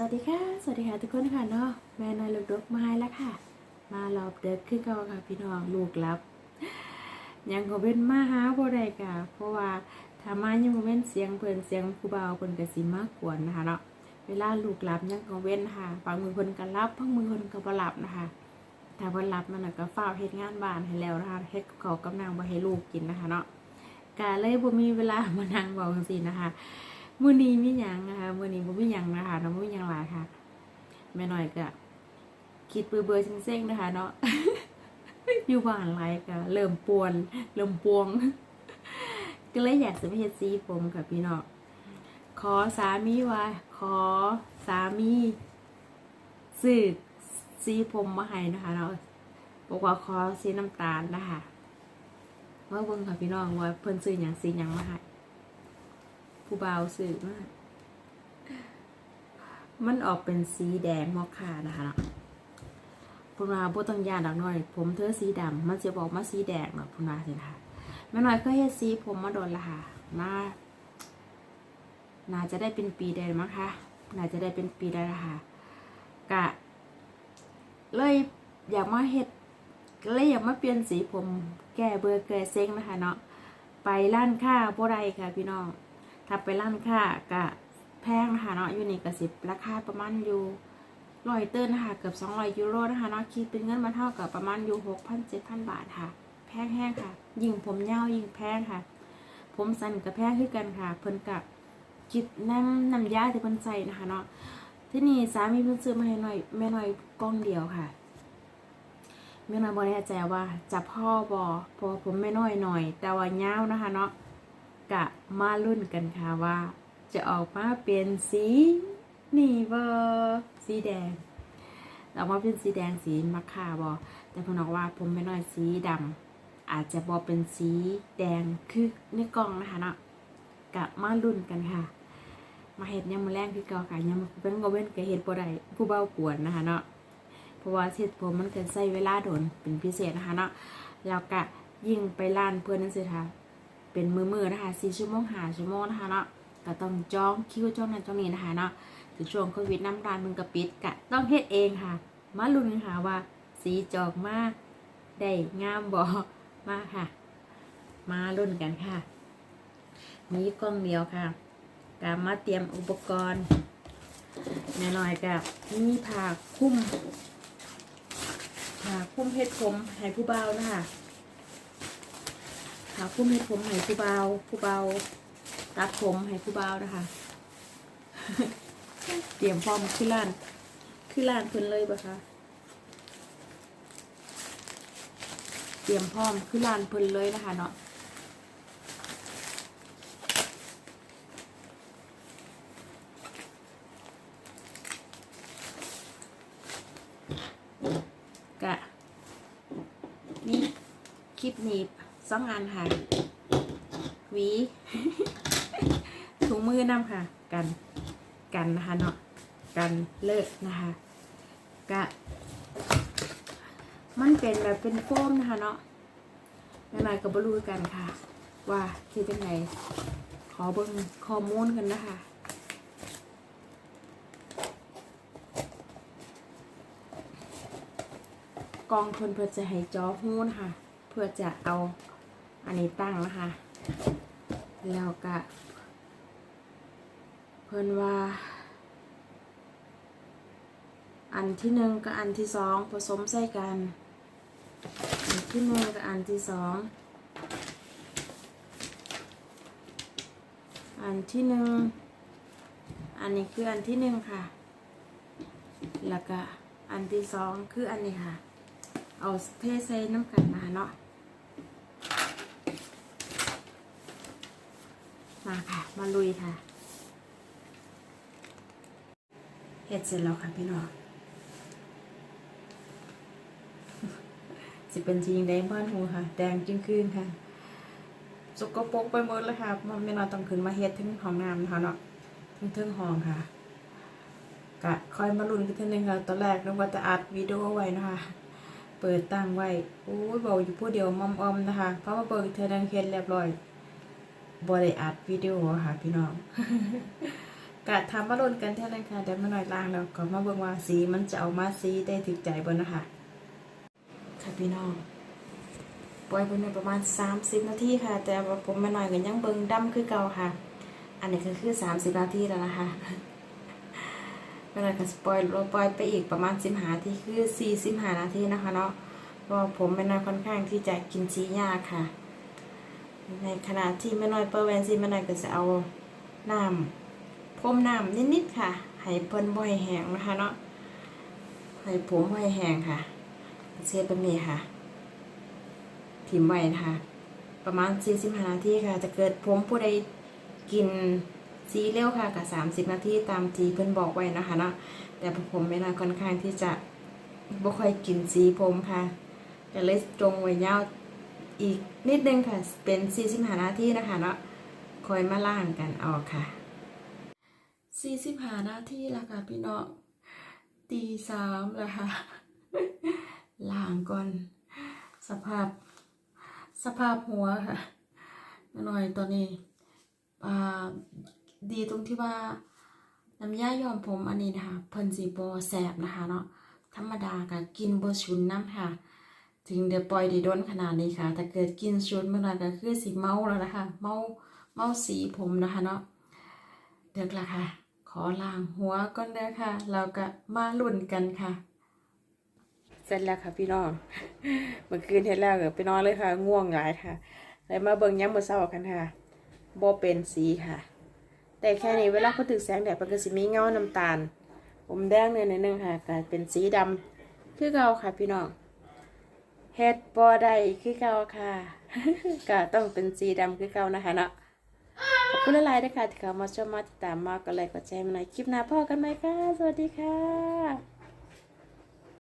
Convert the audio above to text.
สวัสดีค่ะ สวัสดีค่ะทุกคนค่ะเนาะแม่นายลูกดกมาให้แล้วค่ะ มารอบเด็กขึ้นเก่าค่ะพี่น้องลูกรับ ยังก็เป็นมาหาบ่ได้ค่ะ เพราะว่าถ้ามายังก็เป็นเสียงเพิ่นเสียงครูบาเพิ่นก็สิมากกวนนะคะเนาะเวลาลูกรับยังก็เว้นค่ะบางมือเพิ่นก็รับบางมือเพิ่นก็บ่รับนะคะถ้าเพิ่นรับมันก็ฝ้าเฮ็ดงานบ้านให้แล้วนะคะเฮ็ดกับข้ากับนางบ่ให้ลูกกินนะคะเนาะก็เลยบ่มีเวลามานั่งเว้าจังซี่นะคะ มื้อนี้มีหยังนะคะมื้อนี้บ่มีหยังนะคะเนาะบ่มีหยังหลายค่ะแม่น้อยก็คิดเบื่อๆเซ็งๆนะคะ เนาะอยู่บ้านหลายก็เริ่มปวน เริ่มปวง ก็เลยอยากจะไปเฮ็ดสีผมค่ะพี่น้องขอสามีว่า ขอสามีซื้อสีผมมาให้นะคะเนาะบอกว่าขอสีน้ำตาลนะคะว่าเบิ่งค่ะพี่น้องว่าเพิ่นซื้อหยังสีหยังมาให้ ผู้บ่าวสื่อมาก มันออกเป็นสีแดงมอคคานะคะเนาะพูนาบ่ต้องยานดอกน้อย ผมเธอสีดำมันจะบอกมาสีแดงเนาะพูนาสินะคะแม่น้อยเคยเฮ็ดสีผมมาโดนละค่ะน่าน่าจะได้เป็นปีได้มั้งคะน่าจะได้เป็นปีได้ละค่ะกะ เลยอยากมาเฮ็ดเลยอยากมาเปลี่ยนสีผมแก้เบื่อแก้เซ็งนะคะเนาะไปร้านค้าบ่ได้ค่ะพี่น้อง ถ้าไปร้านค้ากะแพงนะคะเนาะอยู่นี่กะสิบราคาประมาณอยู่ร้อยเติ้นนะคะเกือบสองร้อยยูโรนะคะเนาะคิดเป็นเงินมาเท่ากับประมาณอยู่หกพันเจ็ดพันบาทค่ะ แพงแห้งค่ะ ยิ่งผมยาวยิ่งแพงค่ะ ผมสั้นกับแพงขึ้นกันค่ะ เพิ่นกับคิดน้ำน้ำยาที่เพิ่นใส่นะคะเนาะที่นี่สามีเพิ่นซื้อมาให้หน่อยแม่หน่อยกล้องเดียวค่ะแม่น้อยบ่แน่ใจว่าจะพ่อบอพราะว่าผมไม่น้อยหน่อย แต่ว่าเยาวนะคะเนาะ กะมารุ่นกันค่ะว่า จะออกมาเป็นสีนี่บอสีแดงออกมาเป็นสีแดงสีมะขามบอแต่เพนบอกว่าผมไม่น้อยสีดำอาจจะบอเป็นสีแดงคือในกล่องนะคะเนาะกะมารุ่นกันค่ะ มาเห็ดยำมาแรงที่เก่าค่ะยำเป็นก็เว้นกับเห็ดบ่ได้ผู้เบากวนนะคะเนาะเพราะว่าเห็ดผมมันเกินใส่เวลาโดนเป็นพิเศษนะคะเนาะแล้วกะยิ่งไปร้านเพื่อนนั่นสิค่ะ เป็นมือมือนะคะสี่ชั่วโมงหาชั่วโมงนะคะเนาะก็ต้องจองคิวจองนั้นจองนี้นะคะเนาะถึงช่วงโควิดน้ำร้านมึงกระปิดกะต้องเฮ็ดเองค่ะ มาลุ้นกันค่ะว่า สีจอกมาได้งามบ่มาค่ะ มาลุ้นกันค่ะ มีกล้องเดียวค่ะกามาเตรียมอุปกรณ์แน่นอยกับมีผ้าคุ้มผ้าคุ้มเฮ็ดผมให้ผู้เบาวนะคะ ค่ะผู้เม็ดผมให้ผู้เบาผู้เบาตัดผมให้ผู้เบานะคะ เตรียมพร้อมขึ้นร้านขึ้นร้านเพิ่นเลยปะคะเตรียมพร้อมขึ้นร้านเพิ่นเลยนะคะเนาะกะนี่คลิปนีบ สองอันค่ะหวีถุงมือนำค่ะ กันกันนะคะเนาะกันเลิกนะคะกะมันเป็นแบบเป็นโฟมนะคะเนาะแม่นายกับบรูกันค่ะ ว่าคือจังไงขอเบิ่งข้อมูลกันนะคะกองทุนเพื่อจะให้จอหูนะคะเพื่อจะเอา อันนี้ตั้งนะคะ แล้วก็ เพิ่นว่า อันที่หนึ่งกับอันที่สองผสมใส่กัน อันที่หนึ่งกับอันที่สองอันที่หนึ่งอันนี้คืออันที่หนึ่งค่ะ แล้วก็อันที่สองคืออันนี้ค่ะ เอาเทใส่น้ำกันมาเนาะ มาค่ะ มาลุยค่ะ เห็ดเสร็จแล้วค่ะพี่น้องสิเป็นจริงแดงบ้านหูค่ะ แดงจึงคืนค่ะ สกปรกไปหมดเลยค่ะมันไม่นอนต้องขึ้นมาเฮ็ดถึงห้องน้ำนะคะเนาะถึงถึงห้องค่ะกะคอยมาลุ้นกันทีนึงค่ะ ตอนแรกนึกว่าจะอัดวิดีโอไว้นะคะ เปิดตั้งไว้โอ้ยบอกอยู่ผู้เดียวมอมอมๆนะคะเพราะว่าเปิดเธอดังเฮ็ดเรียบร้อย บริอัดวิดีโอค่ะพี่น้องกะทำมาลนกันเท่านั้นค่ะเดี๋ยวมาหน่อยล้างแล้วก็มาเบิ่งว่าสีมันจะเอามาสีได้ถึกใจบ่นะคะค่ะพี่น้องปล่อยเพิ่นประมาณ 30 นาทีค่ะ แต่ผมมาหน่อยก็ยังเบิ่งดำคือเก่าค่ะ อันนี้ก็คือ 30 นาทีแล้วนะคะก็เลยก็สปอยลปล่อยไปอีกประมาณ15นาทีคือ45นาทีนะคะเนาะเพราะผมไม่น้อยค่อนข้างที่จะกินชียากค่ะ ในขณะที่แม่น้อยเปิดแวนซีแม่น้อยก็จะเอาน้ำพรมน้ำนิดๆค่ะ ให้เพิ่นบ่ให้แห้งนะคะเนาะให้ผมบ่ให้แห้งค่ะเซตแบบนี้ค่ะถิ่มไว้นะคะ ประมาณ 45 นาทีค่ะ จะเกิดผมผู้ใดกินสีเร็วค่ะกับ 30 นาทีตามที่เพิ่นบอกไว้นะคะเนาะแต่ผมไม่น่าค่อนข้างที่จะบ่ค่อยกินสีผมค่ะก็เลยจงไว้ยาว อีกนิดนึงค่ะ เป็น45นาทีนะคะเนาะคอยมาล่างกันออกค่ะ45นาทีแล้วค่ะพี่น้องตีสามแล้วค่ะล่างก่อน สภาพ สภาพหัวค่ะหน่อยตอนนี้ดีตรงที่ว่าน้ำยาย้อมผมอันนี้นะคะเพิ่นสีบแสบนะคะเนาะธรรมดาก็กินบ่ชุนน้ำค่ะ ถึงเดี๋ยวปล่อยดีโดนขนาดนี้ค่ะ แต่เกิดกินชุนเมื่อไหร่ก็คือสีเมาแล้วนะคะ เมาเมาสีผมนะคะเนาะเดี๋ยวละค่ะ ขอล้างหัวก่อนเด้อค่ะ เราก็มาลุ้นกันค่ะ เสร็จแล้วค่ะพี่น้อง เมื่อคืนเฮ็ดแล้วก็ไปนอนเลยค่ะ ง่วงหลายค่ะเลยมาเบิ่งย้ำมื้อเช้ากันค่ะโบเป็นสีค่ะ แต่แค่นี้เวลาพอถึกแสงแดดมันก็สิมีเงาน้ำตาล ผมแดงเนิดนิดนึงค่ะก็เป็นสีดำคือเก่าค่ะพี่น้อง เฮ็ดบ่ได้คือเก่าค่ะก็ต้องเป็นสีดำคือเก่านะคะเนาะขอบคุณหลายๆนะคะที่เข้ามาชมมาติดตามมากก็เลยกดแชร์มาหน่อยคลิปหน้าพ่อกันไหมคะสวัสดีค่ะ